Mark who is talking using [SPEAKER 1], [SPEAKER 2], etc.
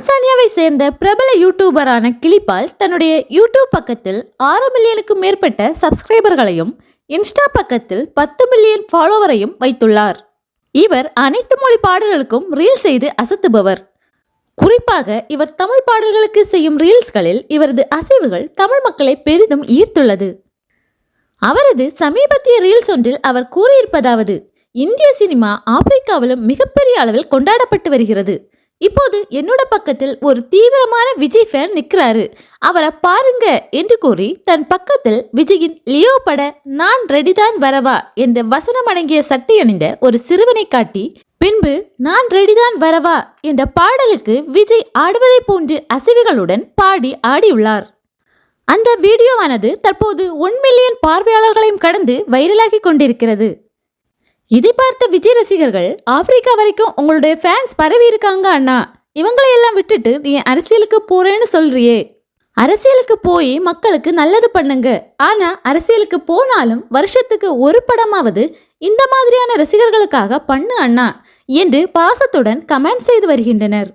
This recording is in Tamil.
[SPEAKER 1] டான்சானியாவை சேர்ந்த பிரபல யூடியூபரான கிளிபால் தன்னுடைய யூடியூப் பக்கத்தில் ஆறு மில்லியனுக்கும் மேற்பட்ட சப்ஸ்கிரைபர்களையும் இன்ஸ்டா பக்கத்தில் பத்து மில்லியன் ஃபாலோவரையும் வைத்துள்ளார். இவர் அனைத்து மொழி பாடல்களுக்கும் ரீல் செய்து அசத்துபவர். குறிப்பாக இவர் தமிழ் பாடல்களுக்கு செய்யும் ரீல்ஸ்களில் இவரது அசைவுகள் தமிழ் மக்களை பெரிதும் ஈர்த்துள்ளது. அவரது சமீபத்திய ரீல்ஸ் ஒன்றில் அவர் கூறியிருப்பதாவது இந்திய சினிமா ஆப்பிரிக்காவிலும் மிகப்பெரிய அளவில் கொண்டாடப்பட்டு வருகிறது. இப்போது என்னோட பக்கத்தில் ஒரு தீவிரமான விஜய் ஃபேன் நிற்கிறாரு அவரை பாருங்க என்று கூறி தன் பக்கத்தில் விஜயின் லியோ பட நான் ரெடிதான் வரவா என்ற வசனம் அடங்கிய சட்டை அணிந்த ஒரு சிறுவனை காட்டி பின்பு நான் ரெடிதான் வரவா என்ற பாடலுக்கு விஜய் ஆடுவதைப் போன்று அசைவுகளுடன் பாடி ஆடியுள்ளார். அந்த வீடியோவானது தற்போது ஒன் மில்லியன் பார்வையாளர்களையும் கடந்து வைரலாகி கொண்டிருக்கிறது. இதை பார்த்த விஜய் ரசிகர்கள் ஆப்பிரிக்கா வரைக்கும் உங்களுடைய ஃபேன்ஸ் பரவி இருக்காங்க அண்ணா. இவங்களை எல்லாம் விட்டுட்டு நீ அரசியலுக்கு போறேன்னு சொல்றியே. அரசியலுக்கு போய் மக்களுக்கு நல்லது பண்ணுங்க. ஆனா அரசியலுக்கு போனாலும் வருஷத்துக்கு ஒரு படமாவது இந்த மாதிரியான ரசிகர்களுக்காக பண்ணு அண்ணா என்று பாசத்துடன் கமெண்ட் செய்து வருகின்றனர்.